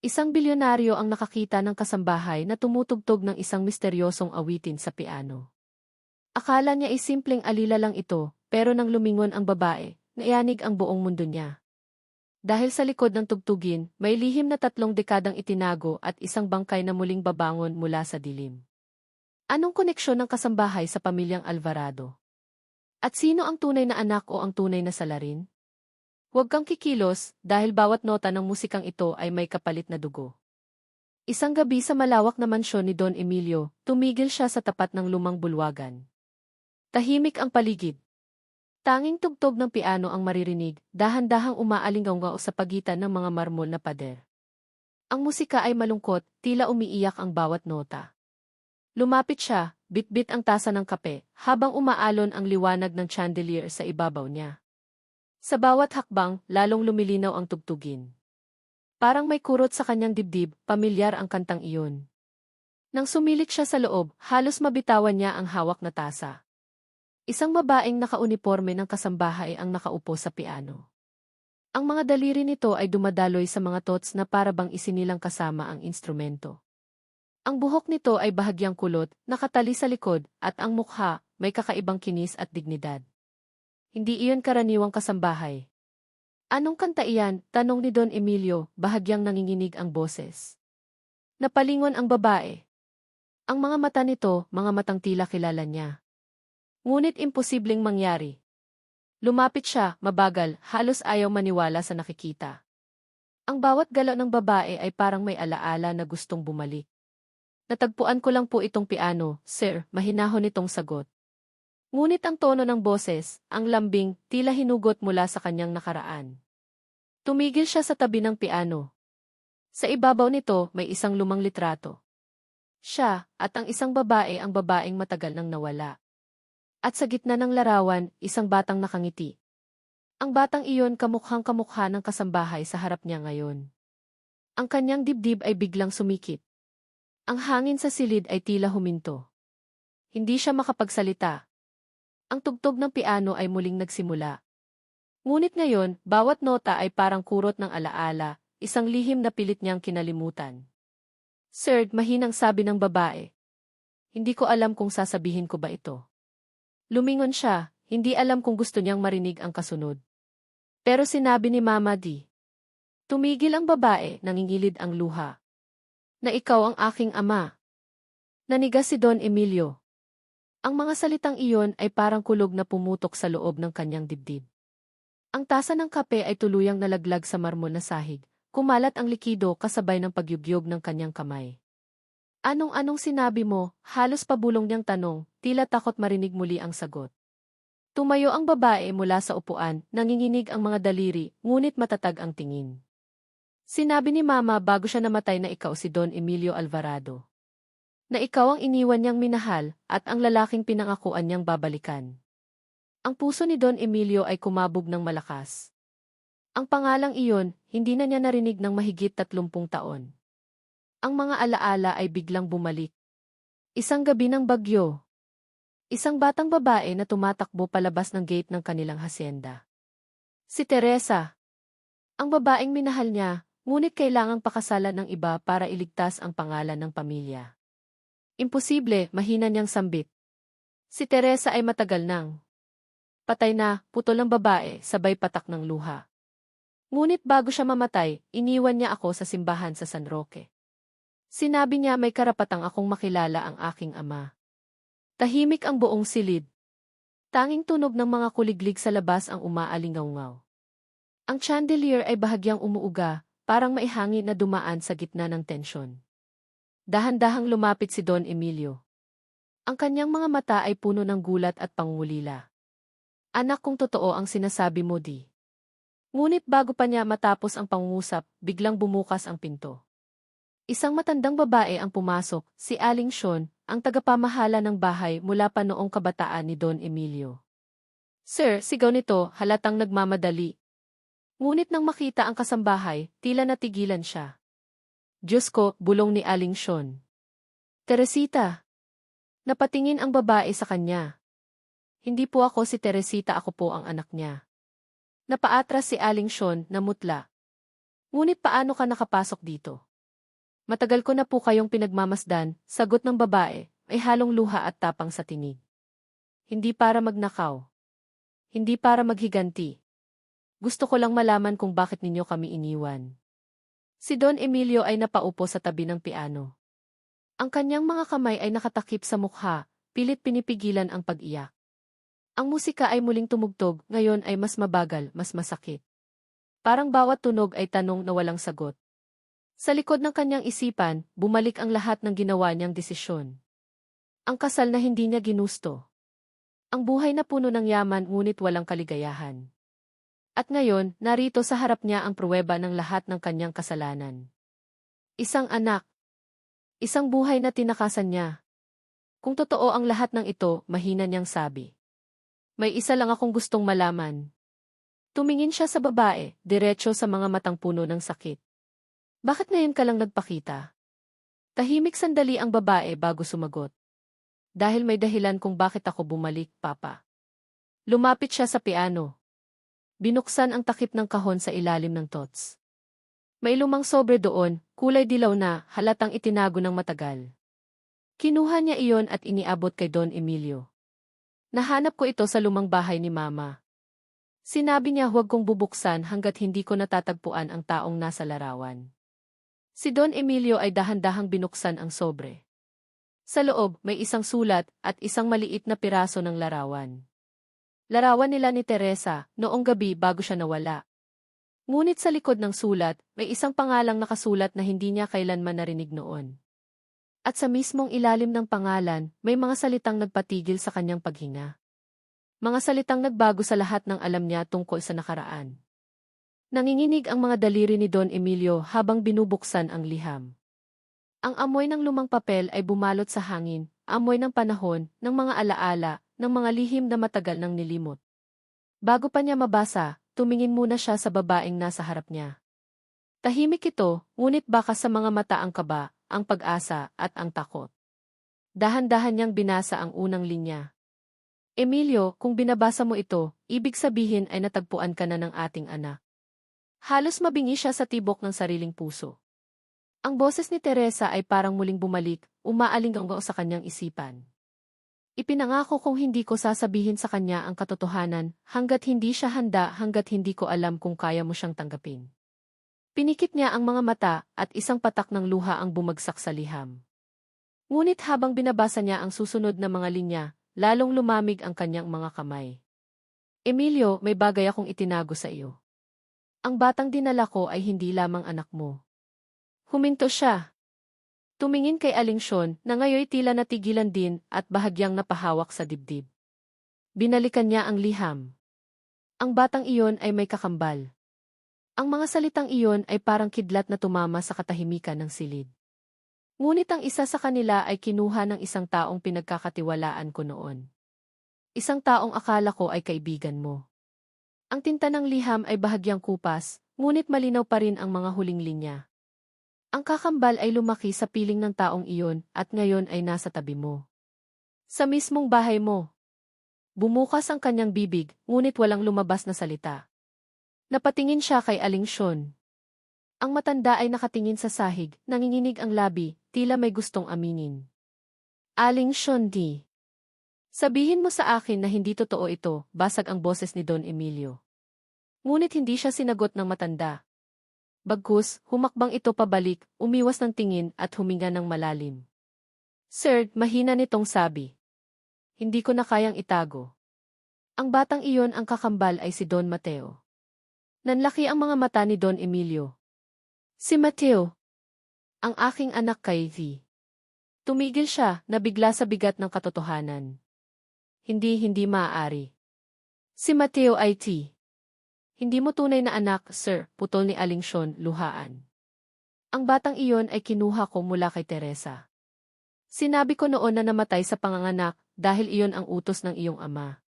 Isang bilyonaryo ang nakakita ng kasambahay na tumutugtog ng isang misteryosong awitin sa piano. Akala niya ay simpleng alila lang ito, pero nang lumingon ang babae, naiyanig ang buong mundo niya. Dahil sa likod ng tugtugin, may lihim na tatlong dekadang itinago at isang bangkay na muling babangon mula sa dilim. Anong koneksyon ng kasambahay sa pamilyang Alvarado? At sino ang tunay na anak o ang tunay na salarin? Huwag kang kikilos dahil bawat nota ng musikang ito ay may kapalit na dugo. Isang gabi sa malawak na mansyon ni Don Emilio, tumigil siya sa tapat ng lumang bulwagan. Tahimik ang paligid. Tanging tugtog ng piano ang maririnig, dahan-dahang umaalingaw sa pagitan ng mga marmol na pader. Ang musika ay malungkot, tila umiiyak ang bawat nota. Lumapit siya, bitbit ang tasa ng kape, habang umaalon ang liwanag ng chandelier sa ibabaw niya. Sa bawat hakbang, lalong lumilinaw ang tugtugin. Parang may kurot sa kanyang dibdib, pamilyar ang kantang iyon. Nang sumilit siya sa loob, halos mabitawan niya ang hawak na tasa. Isang babaeng nakauniforme ng kasambahay ang nakaupo sa piano. Ang mga daliri nito ay dumadaloy sa mga tots na parabang isinilang kasama ang instrumento. Ang buhok nito ay bahagyang kulot, nakatali sa likod, at ang mukha, may kakaibang kinis at dignidad. Hindi iyon karaniwang kasambahay. Anong kanta iyan? Tanong ni Don Emilio, bahagyang nanginginig ang boses. Napalingon ang babae. Ang mga mata nito, mga matang tila kilala niya. Ngunit imposibleng mangyari. Lumapit siya, mabagal, halos ayaw maniwala sa nakikita. Ang bawat galaw ng babae ay parang may alaala na gustong bumalik. Natagpuan ko lang po itong piano, sir, mahinahon itong sagot. Ngunit ang tono ng boses, ang lambing, tila hinugot mula sa kanyang nakaraan. Tumigil siya sa tabi ng piano. Sa ibabaw nito, may isang lumang litrato. Siya, at ang isang babae ang babaeng matagal nang nawala. At sa gitna ng larawan, isang batang nakangiti. Ang batang iyon kamukhang kamukha ng kasambahay sa harap niya ngayon. Ang kanyang dibdib ay biglang sumikip. Ang hangin sa silid ay tila huminto. Hindi siya makapagsalita, ang tugtog ng piano ay muling nagsimula. Ngunit ngayon, bawat nota ay parang kurot ng alaala, isang lihim na pilit niyang kinalimutan. Sir, mahinang sabi ng babae. Hindi ko alam kung sasabihin ko ba ito. Lumingon siya, hindi alam kung gusto niyang marinig ang kasunod. Pero sinabi ni Mama D. Tumigil ang babae, nangingilid ang luha. Na ikaw ang aking ama. Nanigas si Don Emilio. Ang mga salitang iyon ay parang kulog na pumutok sa loob ng kanyang dibdib. Ang tasa ng kape ay tuluyang nalaglag sa marmol na sahig. Kumalat ang likido kasabay ng pagyugyog ng kanyang kamay. Anong-anong sinabi mo, halos pabulong niyang tanong, tila takot marinig muli ang sagot. Tumayo ang babae mula sa upuan, nanginginig ang mga daliri, ngunit matatag ang tingin. Sinabi ni Mama bago siya namatay na ikaw si Don Emilio Alvarado na ikaw ang iniwan niyang minahal at ang lalaking pinangakuan niyang babalikan. Ang puso ni Don Emilio ay kumabog ng malakas. Ang pangalang iyon, hindi na niya narinig ng mahigit tatlumpung taon. Ang mga alaala ay biglang bumalik. Isang gabi ng bagyo. Isang batang babae na tumatakbo palabas ng gate ng kanilang hasyenda. Si Teresa. Ang babaeng minahal niya, ngunit kailangang pakasalan ng iba para iligtas ang pangalan ng pamilya. Imposible, mahina niyang sambit. Si Teresa ay matagal nang. Patay na, putol ang babae, sabay patak ng luha. Ngunit bago siya mamatay, iniwan niya ako sa simbahan sa San Roque. Sinabi niya may karapatang akong makilala ang aking ama. Tahimik ang buong silid. Tanging tunog ng mga kuliglig sa labas ang umaalingaw-ngaw. Ang chandelier ay bahagyang umuuga, parang maihangin na dumaan sa gitna ng tensyon. Dahan-dahang lumapit si Don Emilio. Ang kanyang mga mata ay puno ng gulat at pangungulila. Anak kung totoo ang sinasabi mo di. Ngunit bago pa niya matapos ang pangungusap, biglang bumukas ang pinto. Isang matandang babae ang pumasok, si Aling Sean, ang tagapamahala ng bahay mula pa noong kabataan ni Don Emilio. Sir, sigaw nito, halatang nagmamadali. Ngunit nang makita ang kasambahay, tila natigilan siya. Diyos ko, bulong ni Aling Sean. Teresita. Napatingin ang babae sa kanya. Hindi po ako si Teresita, ako po ang anak niya. Napaatras si Aling Sean na mutla. Ngunit paano ka nakapasok dito? Matagal ko na po kayong pinagmamasdan, sagot ng babae, ay halong luha at tapang sa tinig. Hindi para magnakaw. Hindi para maghiganti. Gusto ko lang malaman kung bakit ninyo kami iniwan. Si Don Emilio ay napaupo sa tabi ng piano. Ang kanyang mga kamay ay nakatakip sa mukha, pilit pinipigilan ang pag-iyak. Ang musika ay muling tumugtog, ngayon ay mas mabagal, mas masakit. Parang bawat tunog ay tanong na walang sagot. Sa likod ng kanyang isipan, bumalik ang lahat ng ginawa niyang desisyon. Ang kasal na hindi niya ginusto. Ang buhay na puno ng yaman ngunit walang kaligayahan. At ngayon, narito sa harap niya ang pruweba ng lahat ng kanyang kasalanan. Isang anak. Isang buhay na tinakasan niya. Kung totoo ang lahat ng ito, mahina niyang sabi. May isa lang akong gustong malaman. Tumingin siya sa babae, diretso sa mga matang puno ng sakit. Bakit ngayon ka lang nagpakita? Tahimik sandali ang babae bago sumagot. Dahil may dahilan kung bakit ako bumalik, Papa. Lumapit siya sa piano. Binuksan ang takip ng kahon sa ilalim ng tots. May lumang sobre doon, kulay dilaw na, halatang itinago ng matagal. Kinuha niya iyon at iniabot kay Don Emilio. Nahanap ko ito sa lumang bahay ni Mama. Sinabi niya huwag kong bubuksan hanggat hindi ko natatagpuan ang taong nasa larawan. Si Don Emilio ay dahan-dahang binuksan ang sobre. Sa loob, may isang sulat at isang maliit na piraso ng larawan. Larawan nila ni Teresa noong gabi bago siya nawala. Ngunit sa likod ng sulat, may isang pangalang nakasulat na hindi niya kailanman narinig noon. At sa mismong ilalim ng pangalan, may mga salitang nagpatigil sa kanyang paghinga. Mga salitang nagbago sa lahat ng alam niya tungkol sa nakaraan. Nanginginig ang mga daliri ni Don Emilio habang binubuksan ang liham. Ang amoy ng lumang papel ay bumalot sa hangin, amoy ng panahon, ng mga alaala, ng mga lihim na matagal nang nilimot. Bago pa niya mabasa, tumingin muna siya sa babaeng nasa harap niya. Tahimik ito, ngunit baka sa mga mata ang kaba, ang pag-asa, at ang takot. Dahan-dahan niyang binasa ang unang linya. Emilio, kung binabasa mo ito, ibig sabihin ay natagpuan ka na ng ating anak. Halos mabingi siya sa tibok ng sariling puso. Ang boses ni Teresa ay parang muling bumalik, umaaling sa kanyang isipan. Ipinangako kong hindi ko sasabihin sa kanya ang katotohanan hanggat hindi siya handa hanggat hindi ko alam kung kaya mo siyang tanggapin. Pinikit niya ang mga mata at isang patak ng luha ang bumagsak sa liham. Ngunit habang binabasa niya ang susunod na mga linya, lalong lumamig ang kanyang mga kamay. Emilio, may bagay akong itinago sa iyo. Ang batang dinala ko ay hindi lamang anak mo. Huminto siya. Tumingin kay Aling Sean na ngayoy tila natigilan din at bahagyang napahawak sa dibdib. Binalikan niya ang liham. Ang batang iyon ay may kakambal. Ang mga salitang iyon ay parang kidlat na tumama sa katahimikan ng silid. Ngunit ang isa sa kanila ay kinuha ng isang taong pinagkakatiwalaan ko noon. Isang taong akala ko ay kaibigan mo. Ang tinta ng liham ay bahagyang kupas, ngunit malinaw pa rin ang mga huling linya. Ang kakambal ay lumaki sa piling ng taong iyon at ngayon ay nasa tabi mo. Sa mismong bahay mo. Bumukas ang kanyang bibig, ngunit walang lumabas na salita. Napatingin siya kay Aling Sean. Ang matanda ay nakatingin sa sahig, nanginginig ang labi, tila may gustong aminin. Aling Sean di. Sabihin mo sa akin na hindi totoo ito, basag ang boses ni Don Emilio. Ngunit hindi siya sinagot ng matanda. Bagkus, humakbang ito pabalik, umiwas ng tingin at huminga ng malalim. Sir, mahina nitong sabi. Hindi ko na kayang itago. Ang batang iyon ang kakambal ay si Don Mateo. Nanlaki ang mga mata ni Don Emilio. Si Mateo. Ang aking anak kay V. Tumigil siya, nabigla sa bigat ng katotohanan. Hindi, hindi maaari. Si Mateo ay T. Hindi mo tunay na anak, sir, putol ni Aling Sean, luhaan. Ang batang iyon ay kinuha ko mula kay Teresa. Sinabi ko noon na namatay sa panganganak dahil iyon ang utos ng iyong ama.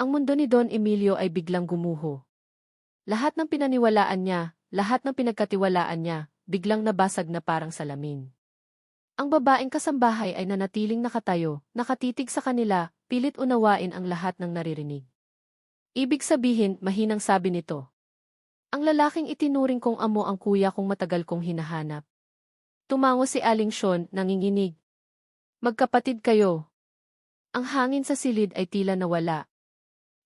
Ang mundo ni Don Emilio ay biglang gumuho. Lahat ng pinaniwalaan niya, lahat ng pinagkatiwalaan niya, biglang nabasag na parang salamin. Ang babaeng kasambahay ay nanatiling nakatayo, nakatitig sa kanila, pilit unawain ang lahat ng naririnig. Ibig sabihin, mahinang sabi nito. Ang lalaking itinuring kong amo ang kuya kong matagal kong hinahanap. Tumango si Aling Sean, nanginginig. Magkapatid kayo. Ang hangin sa silid ay tila nawala.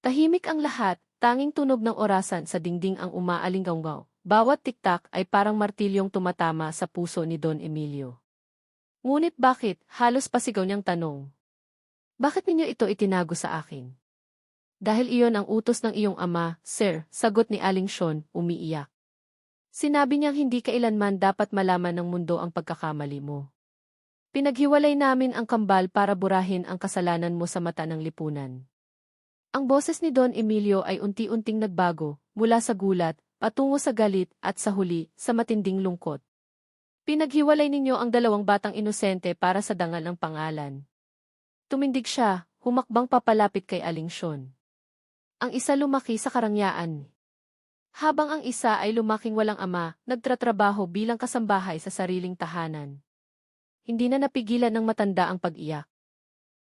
Tahimik ang lahat, tanging tunog ng orasan sa dingding ang umaalinggaw. Bawat tiktak ay parang martilyong tumatama sa puso ni Don Emilio. Ngunit bakit, halos pasigaw niyang tanong. Bakit ninyo ito itinago sa akin? Dahil iyon ang utos ng iyong ama, sir, sagot ni Aling Sean, umiiyak. Sinabi niyang hindi kailanman dapat malaman ng mundo ang pagkakamali mo. Pinaghiwalay namin ang kambal para burahin ang kasalanan mo sa mata ng lipunan. Ang boses ni Don Emilio ay unti-unting nagbago, mula sa gulat, patungo sa galit, at sa huli, sa matinding lungkot. Pinaghiwalay ninyo ang dalawang batang inosente para sa dangal ng pangalan. Tumindig siya, humakbang papalapit kay Aling Sean. Ang isa lumaki sa karangyaan. Habang ang isa ay lumaking walang ama, nagtratrabaho bilang kasambahay sa sariling tahanan. Hindi na napigilan ng matanda ang pag-iyak.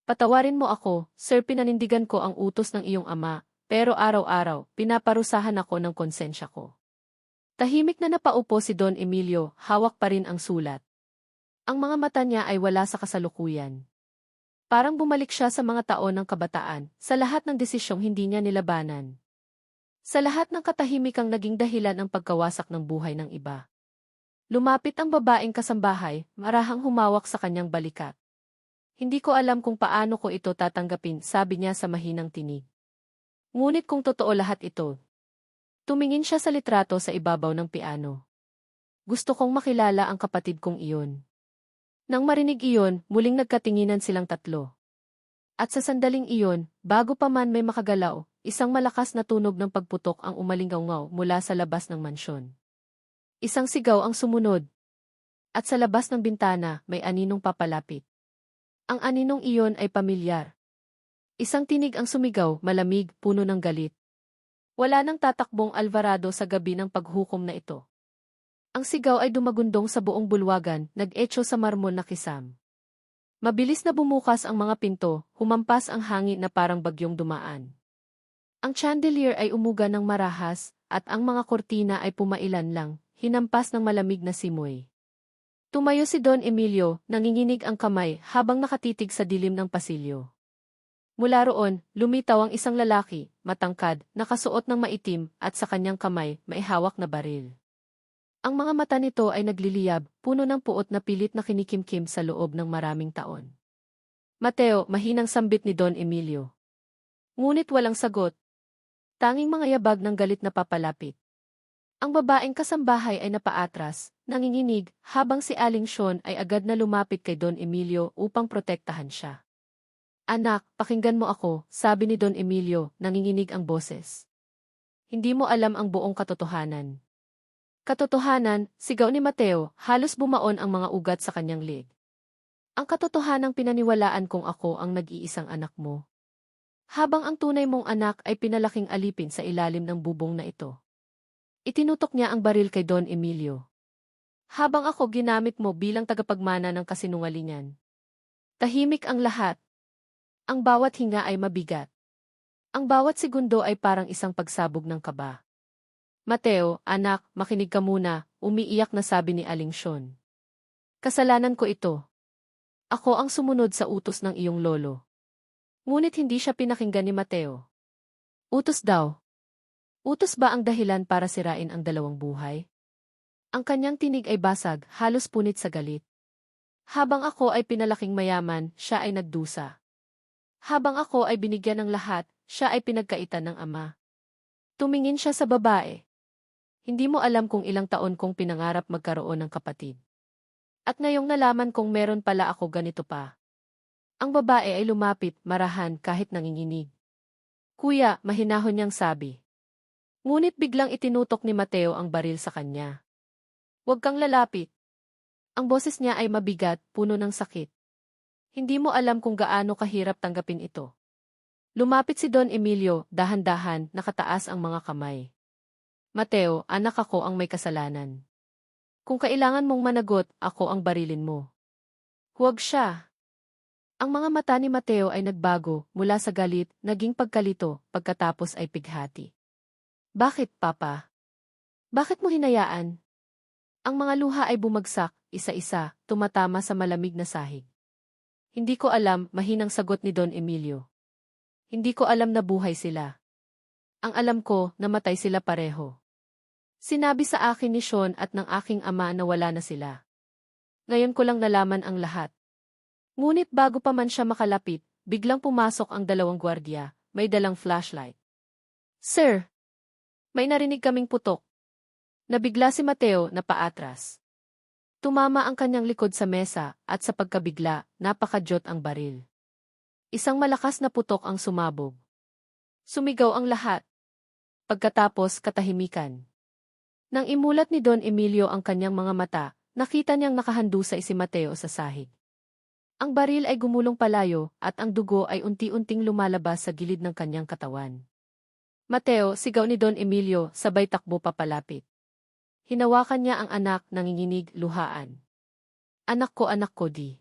Patawarin mo ako, sir pinanindigan ko ang utos ng iyong ama, pero araw-araw, pinaparusahan ako ng konsensya ko. Tahimik na napaupo si Don Emilio, hawak pa rin ang sulat. Ang mga mata niya ay wala sa kasalukuyan. Parang bumalik siya sa mga taon ng kabataan, sa lahat ng desisyong hindi niya nilabanan. Sa lahat ng katahimikang naging dahilan ng pagkawasak ng buhay ng iba. Lumapit ang babaeng kasambahay, marahang humawak sa kanyang balikat. Hindi ko alam kung paano ko ito tatanggapin, sabi niya sa mahinang tinig. Ngunit kung totoo lahat ito, Tumingin siya sa litrato sa ibabaw ng piano. Gusto kong makilala ang kapatid kong iyon. Nang marinig iyon, muling nagkatinginan silang tatlo. At sa sandaling iyon, bago pa man may makagalaw, isang malakas na tunog ng pagputok ang umalinggaw mula sa labas ng mansyon. Isang sigaw ang sumunod. At sa labas ng bintana, may aninong papalapit. Ang aninong iyon ay pamilyar. Isang tinig ang sumigaw, malamig, puno ng galit. Wala nang tatakbong Alvarado sa gabi ng paghukom na ito. Ang sigaw ay dumagundong sa buong bulwagan, nag-echo sa marmol na kisam. Mabilis na bumukas ang mga pinto, humampas ang hangin na parang bagyong dumaan. Ang chandelier ay umuga ng marahas, at ang mga kortina ay pumailan lang, hinampas ng malamig na simoy. Tumayo si Don Emilio, nanginginig ang kamay habang nakatitig sa dilim ng pasilyo. Mula roon, lumitaw ang isang lalaki, matangkad, nakasuot ng maitim, at sa kanyang kamay, may hawak na baril. Ang mga mata nito ay nagliliyab, puno ng puot na pilit na kinikimkim sa loob ng maraming taon. Mateo, mahinang sambit ni Don Emilio. Ngunit walang sagot. Tanging mga yabag ng galit na papalapit. Ang babaeng kasambahay ay napaatras, nanginginig, habang si Aling Sean ay agad na lumapit kay Don Emilio upang protektahan siya. Anak, pakinggan mo ako, sabi ni Don Emilio, nanginginig ang boses. Hindi mo alam ang buong katotohanan. Katotohanan, sigaw ni Mateo, halos bumaon ang mga ugat sa kanyang leg. Ang katotohanang pinaniwalaan kong ako ang nag-iisang anak mo. Habang ang tunay mong anak ay pinalaking alipin sa ilalim ng bubong na ito. Itinutok niya ang baril kay Don Emilio. Habang ako ginamit mo bilang tagapagmana ng kasinungalingan. Tahimik ang lahat, ang bawat hinga ay mabigat. Ang bawat segundo ay parang isang pagsabog ng kaba. Mateo, anak, makinig ka muna, umiiyak na sabi ni Aling Sean. Kasalanan ko ito. Ako ang sumunod sa utos ng iyong lolo. Ngunit hindi siya pinakinggan ni Mateo. Utos daw. Utos ba ang dahilan para sirain ang dalawang buhay? Ang kanyang tinig ay basag, halos punit sa galit. Habang ako ay pinalaking mayaman, siya ay nagdusa. Habang ako ay binigyan ng lahat, siya ay pinagkaitan ng ama. Tumingin siya sa babae. Hindi mo alam kung ilang taon kong pinangarap magkaroon ng kapatid. At ngayong nalaman kong meron pala ako ganito pa. Ang babae ay lumapit, marahan kahit nanginginig. Kuya, mahinahon niyang sabi. Ngunit biglang itinutok ni Mateo ang baril sa kanya. Huwag kang lalapit. Ang boses niya ay mabigat, puno ng sakit. Hindi mo alam kung gaano kahirap tanggapin ito. Lumapit si Don Emilio, dahan-dahan, nakataas ang mga kamay. Mateo, anak ako ang may kasalanan. Kung kailangan mong managot, ako ang barilin mo. Huwag siya. Ang mga mata ni Mateo ay nagbago, mula sa galit, naging pagkalito, pagkatapos ay pighati. Bakit, Papa? Bakit mo hinayaan? Ang mga luha ay bumagsak, isa-isa, tumatama sa malamig na sahig. Hindi ko alam, mahinang sagot ni Don Emilio. Hindi ko alam na buhay sila. Ang alam ko, namatay sila pareho. Sinabi sa akin ni Sean at ng aking ama na wala na sila. Ngayon ko lang nalaman ang lahat. Ngunit bago pa man siya makalapit, biglang pumasok ang dalawang gwardiya, may dalang flashlight. Sir! May narinig kaming putok. Nabigla si Mateo na paatras. Tumama ang kanyang likod sa mesa at sa pagkabigla, napakadyot ang baril. Isang malakas na putok ang sumabog. Sumigaw ang lahat. Pagkatapos katahimikan. Nang imulat ni Don Emilio ang kanyang mga mata, nakita niyang nakahandusay si Mateo sa sahig. Ang baril ay gumulong palayo at ang dugo ay unti-unting lumalabas sa gilid ng kanyang katawan. Mateo, sigaw ni Don Emilio, sabay takbo papalapit. Hinawakan niya ang anak, nanginginig, luhaan. Anak ko, anak ko, di.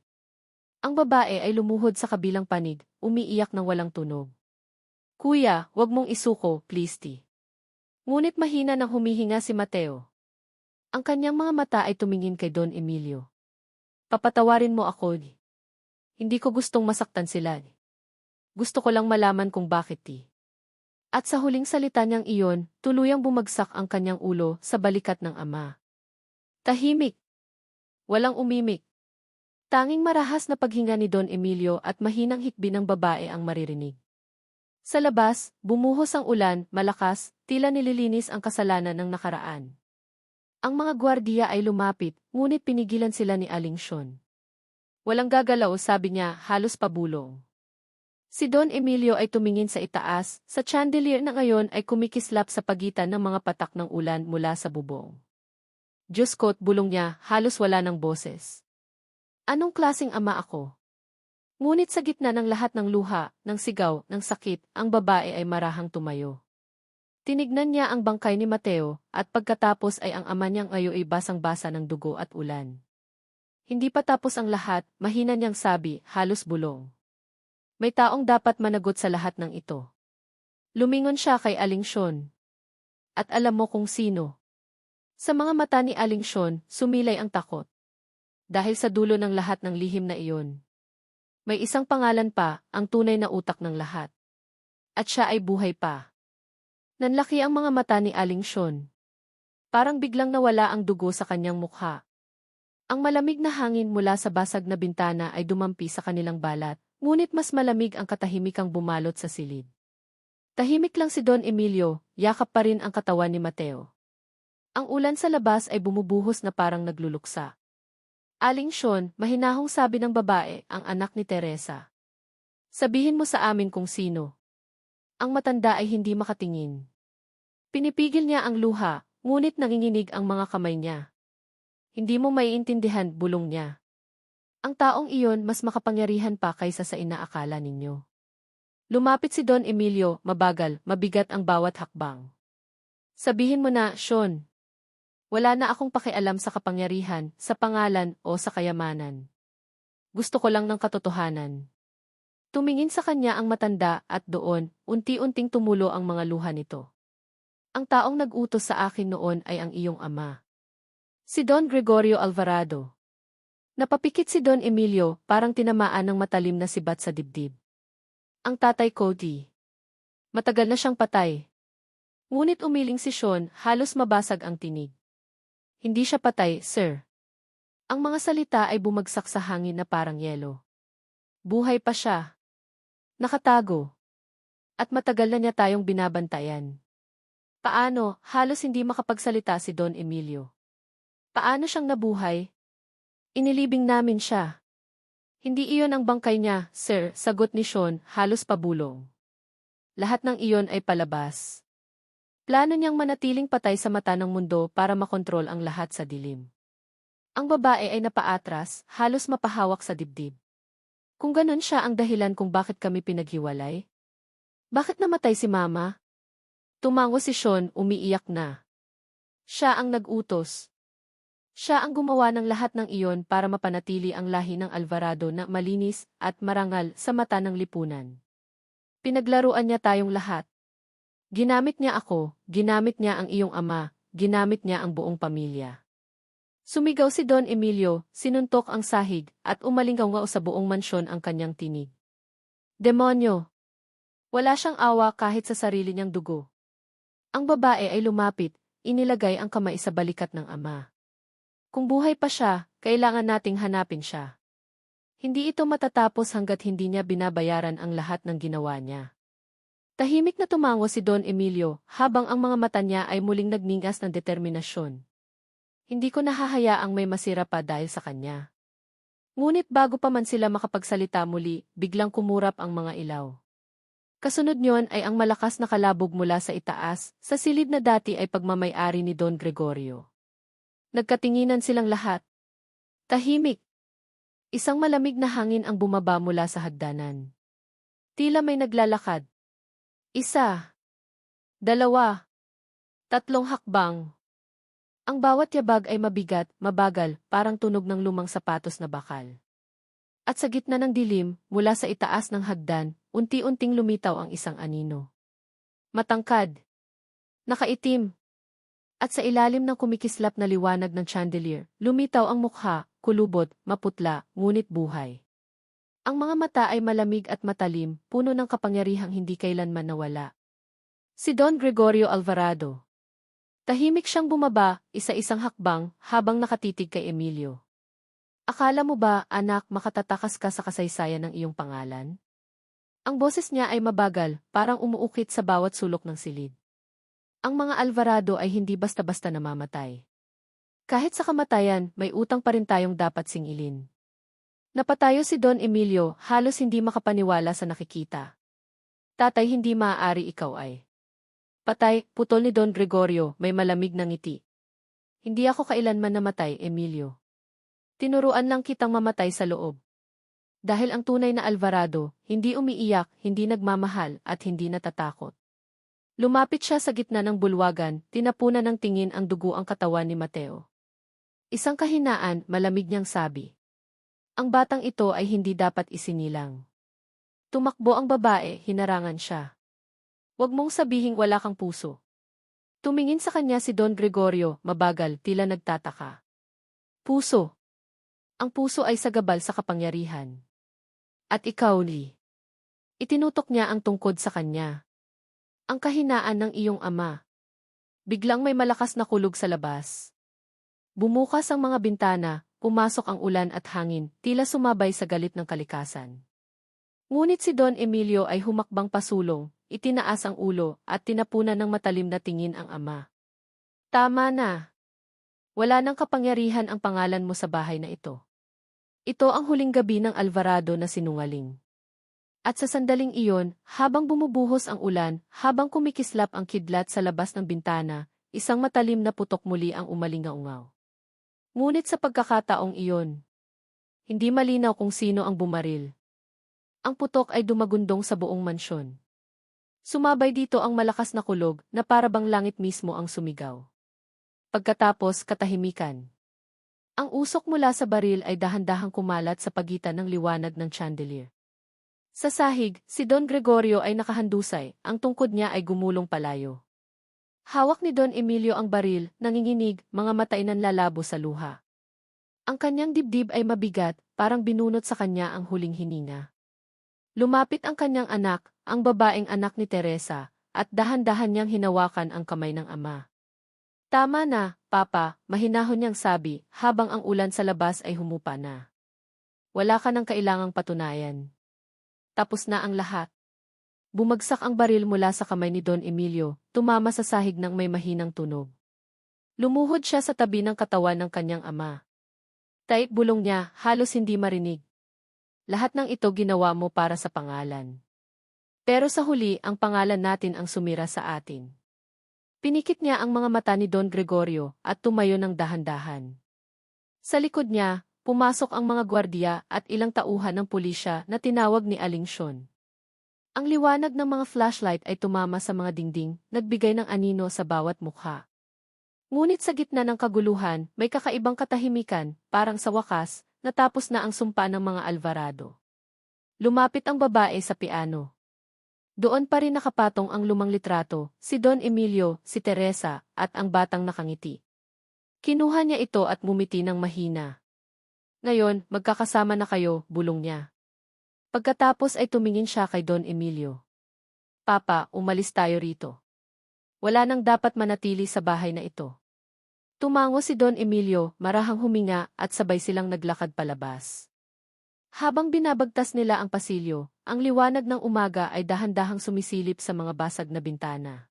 Ang babae ay lumuhod sa kabilang panig, umiiyak ng walang tunog. Kuya, wag mong isuko, please, ti. Ngunit mahina nang humihinga si Mateo. Ang kanyang mga mata ay tumingin kay Don Emilio. Papatawarin mo ako, di. Hindi ko gustong masaktan sila. Di. Gusto ko lang malaman kung bakit, ti. At sa huling salita niyang iyon, tuluyang bumagsak ang kanyang ulo sa balikat ng ama. Tahimik. Walang umimik. Tanging marahas na paghinga ni Don Emilio at mahinang hikbi ng babae ang maririnig. Sa labas, bumuhos ang ulan, malakas, tila nililinis ang kasalanan ng nakaraan. Ang mga gwardiya ay lumapit, ngunit pinigilan sila ni Aling Sean. Walang gagalaw, sabi niya, halos pabulong. Si Don Emilio ay tumingin sa itaas, sa chandelier na ngayon ay kumikislap sa pagitan ng mga patak ng ulan mula sa bubong. Diyos ko't bulong niya, halos wala ng boses. Anong klasing ama ako? Ngunit sa gitna ng lahat ng luha, ng sigaw, ng sakit, ang babae ay marahang tumayo. Tinignan niya ang bangkay ni Mateo, at pagkatapos ay ang ama niyang ayo ay basang-basa ng dugo at ulan. Hindi pa tapos ang lahat, mahina niyang sabi, halos bulong. May taong dapat managot sa lahat ng ito. Lumingon siya kay Aling Sean. At alam mo kung sino. Sa mga mata ni Aling Sean, sumilay ang takot. Dahil sa dulo ng lahat ng lihim na iyon, may isang pangalan pa, ang tunay na utak ng lahat. At siya ay buhay pa. Nanlaki ang mga mata ni Aling Sean. Parang biglang nawala ang dugo sa kanyang mukha. Ang malamig na hangin mula sa basag na bintana ay dumampi sa kanilang balat, ngunit mas malamig ang katahimikang bumalot sa silid. Tahimik lang si Don Emilio, yakap pa rin ang katawan ni Mateo. Ang ulan sa labas ay bumubuhos na parang nagluluksa. Aling Sean, mahinahong sabi ng babae, ang anak ni Teresa. Sabihin mo sa amin kung sino. Ang matanda ay hindi makatingin. Pinipigil niya ang luha, ngunit nanginginig ang mga kamay niya. Hindi mo maiintindihan, bulong niya. Ang taong iyon mas makapangyarihan pa kaysa sa inaakala ninyo. Lumapit si Don Emilio, mabagal, mabigat ang bawat hakbang. Sabihin mo na, Sean, wala na akong pakialam sa kapangyarihan, sa pangalan, o sa kayamanan. Gusto ko lang ng katotohanan. Tumingin sa kanya ang matanda at doon, unti-unting tumulo ang mga luha nito. Ang taong nag-utos sa akin noon ay ang iyong ama. Si Don Gregorio Alvarado. Napapikit si Don Emilio, parang tinamaan ng matalim na sibat sa dibdib. Ang tatay Cody. Matagal na siyang patay. Ngunit umiling si Sean, halos mabasag ang tinig. Hindi siya patay, sir. Ang mga salita ay bumagsak sa hangin na parang yelo. Buhay pa siya. Nakatago. At matagal na niya tayong binabantayan. Paano, halos hindi makapagsalita si Don Emilio. Paano siyang nabuhay? Inilibing namin siya. Hindi iyon ang bangkay niya, sir, sagot ni Sean, halos pabulong. Lahat ng iyon ay palabas. Plano niyang manatiling patay sa mata ng mundo para makontrol ang lahat sa dilim. Ang babae ay napaatras, halos mapahawak sa dibdib. Kung ganun siya ang dahilan kung bakit kami pinaghiwalay? Bakit namatay si Mama? Tumango si Sean, umiiyak na. Siya ang nag-utos. Siya ang gumawa ng lahat ng iyon para mapanatili ang lahi ng Alvarado na malinis at marangal sa mata ng lipunan. Pinaglaruan niya tayong lahat. Ginamit niya ako, ginamit niya ang iyong ama, ginamit niya ang buong pamilya. Sumigaw si Don Emilio, sinuntok ang sahig, at umalingaw sa buong mansyon ang kanyang tinig. Demonyo! Wala siyang awa kahit sa sarili niyang dugo. Ang babae ay lumapit, inilagay ang kamay sa balikat ng ama. Kung buhay pa siya, kailangan nating hanapin siya. Hindi ito matatapos hanggat hindi niya binabayaran ang lahat ng ginawa niya. Tahimik na tumango si Don Emilio habang ang mga mata niya ay muling nagningas ng determinasyon. Hindi ko nahahayaang may masira pa dahil sa kanya. Ngunit bago pa man sila makapagsalita muli, biglang kumurap ang mga ilaw. Kasunod niyon ay ang malakas na kalabog mula sa itaas, sa silid na dati ay pagmamayari ni Don Gregorio. Nagkatinginan silang lahat. Tahimik. Isang malamig na hangin ang bumaba mula sa hagdanan. Tila may naglalakad. Isa. Dalawa. Tatlong hakbang. Ang bawat yabag ay mabigat, mabagal, parang tunog ng lumang sapatos na bakal. At sa gitna ng dilim, mula sa itaas ng hagdan, unti-unting lumitaw ang isang anino. Matangkad. Nakaitim. At sa ilalim ng kumikislap na liwanag ng chandelier, lumitaw ang mukha, kulubot, maputla, ngunit buhay. Ang mga mata ay malamig at matalim, puno ng kapangyarihang hindi kailanman nawala. Si Don Gregorio Alvarado. Tahimik siyang bumaba, isa-isang hakbang, habang nakatitig kay Emilio. Akala mo ba, anak, makatatakas ka sa kasaysayan ng iyong pangalan? Ang boses niya ay mabagal, parang umuukit sa bawat sulok ng silid. Ang mga Alvarado ay hindi basta-basta namamatay. Kahit sa kamatayan, may utang pa rin tayong dapat singilin. Napatayo si Don Emilio, halos hindi makapaniwala sa nakikita. Tatay, hindi maaari ikaw ay. Patay, putol ni Don Gregorio, may malamig na ngiti. Hindi ako kailanman namatay, Emilio. Tinuruan lang kitang mamatay sa loob. Dahil ang tunay na Alvarado, hindi umiiyak, hindi nagmamahal, at hindi natatakot. Lumapit siya sa gitna ng bulwagan, tinapunan ng tingin ang dugo ang katawan ni Mateo. Isang kahinaan, malamig niyang sabi. Ang batang ito ay hindi dapat isinilang. Tumakbo ang babae, hinarangan siya. Huwag mong sabihing wala kang puso. Tumingin sa kanya si Don Gregorio, mabagal, tila nagtataka. Puso. Ang puso ay sagabal sa kapangyarihan. At ikaw, Lee. Itinutok niya ang tungkod sa kanya. Ang kahinaan ng iyong ama. Biglang may malakas na kulog sa labas. Bumukas ang mga bintana, pumasok ang ulan at hangin, tila sumabay sa galit ng kalikasan. Ngunit si Don Emilio ay humakbang pasulong, itinaas ang ulo at tinapunan ng matalim na tingin ang ama. Tama na. Wala nang kapangyarihan ang pangalan mo sa bahay na ito. Ito ang huling gabi ng Alvarado na sinungaling. At sa sandaling iyon, habang bumubuhos ang ulan, habang kumikislap ang kidlat sa labas ng bintana, isang matalim na putok muli ang umalingaungaw. Ngunit sa pagkakataong iyon, hindi malinaw kung sino ang bumaril. Ang putok ay dumagundong sa buong mansyon. Sumabay dito ang malakas na kulog na parabang langit mismo ang sumigaw. Pagkatapos katahimikan. Ang usok mula sa baril ay dahan-dahang kumalat sa pagitan ng liwanag ng chandelier. Sa sahig, si Don Gregorio ay nakahandusay, ang tungkod niya ay gumulong palayo. Hawak ni Don Emilio ang baril, nanginginig, mga mata nanlalabo sa luha. Ang kanyang dibdib ay mabigat, parang binunot sa kanya ang huling hininga. Lumapit ang kanyang anak, ang babaeng anak ni Teresa, at dahan-dahan niyang hinawakan ang kamay ng ama. Tama na, Papa, mahinahon niyang sabi, habang ang ulan sa labas ay humupa na. Wala ka nang kailangang patunayan. Tapos na ang lahat. Bumagsak ang baril mula sa kamay ni Don Emilio, tumama sa sahig ng may mahinang tunog. Lumuhod siya sa tabi ng katawan ng kanyang ama. Taip bulong niya, halos hindi marinig. Lahat ng ito ginawa mo para sa pangalan. Pero sa huli, ang pangalan natin ang sumira sa atin. Pinikit niya ang mga mata ni Don Gregorio at tumayo ng dahan-dahan. Sa likod niya, pumasok ang mga gwardiya at ilang tauhan ng pulisya na tinawag ni Aling Sean. Ang liwanag ng mga flashlight ay tumama sa mga dingding, nagbigay ng anino sa bawat mukha. Ngunit sa gitna ng kaguluhan, may kakaibang katahimikan, parang sa wakas, natapos na ang sumpa ng mga Alvarado. Lumapit ang babae sa piano. Doon pa rin nakapatong ang lumang litrato, si Don Emilio, si Teresa, at ang batang nakangiti. Kinuha niya ito at ngumiti ng mahina. Ngayon, magkakasama na kayo, bulong niya. Pagkatapos ay tumingin siya kay Don Emilio. Papa, umalis tayo rito. Wala nang dapat manatili sa bahay na ito. Tumango si Don Emilio, marahang huminga at sabay silang naglakad palabas. Habang binabagtas nila ang pasilyo, ang liwanag ng umaga ay dahan-dahang sumisilip sa mga basag na bintana.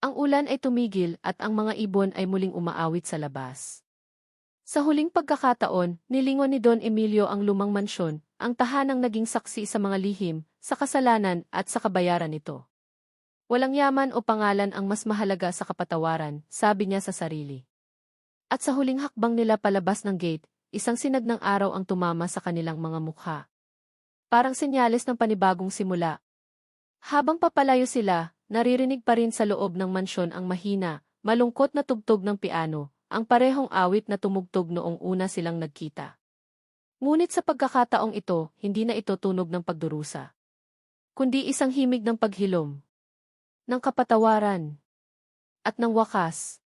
Ang ulan ay tumigil at ang mga ibon ay muling umaawit sa labas. Sa huling pagkakataon, nilingon ni Don Emilio ang lumang mansyon, ang tahanang naging saksi sa mga lihim, sa kasalanan at sa kabayaran nito. Walang yaman o pangalan ang mas mahalaga sa kapatawaran, sabi niya sa sarili. At sa huling hakbang nila palabas ng gate, isang sinag ng araw ang tumama sa kanilang mga mukha. Parang senyales ng panibagong simula. Habang papalayo sila, naririnig pa rin sa loob ng mansyon ang mahina, malungkot na tugtog ng piano, ang parehong awit na tumugtog noong una silang nagkita. Ngunit sa pagkakataong ito, hindi na ito tunog ng pagdurusa. Kundi isang himig ng paghilom, ng kapatawaran, at ng wakas.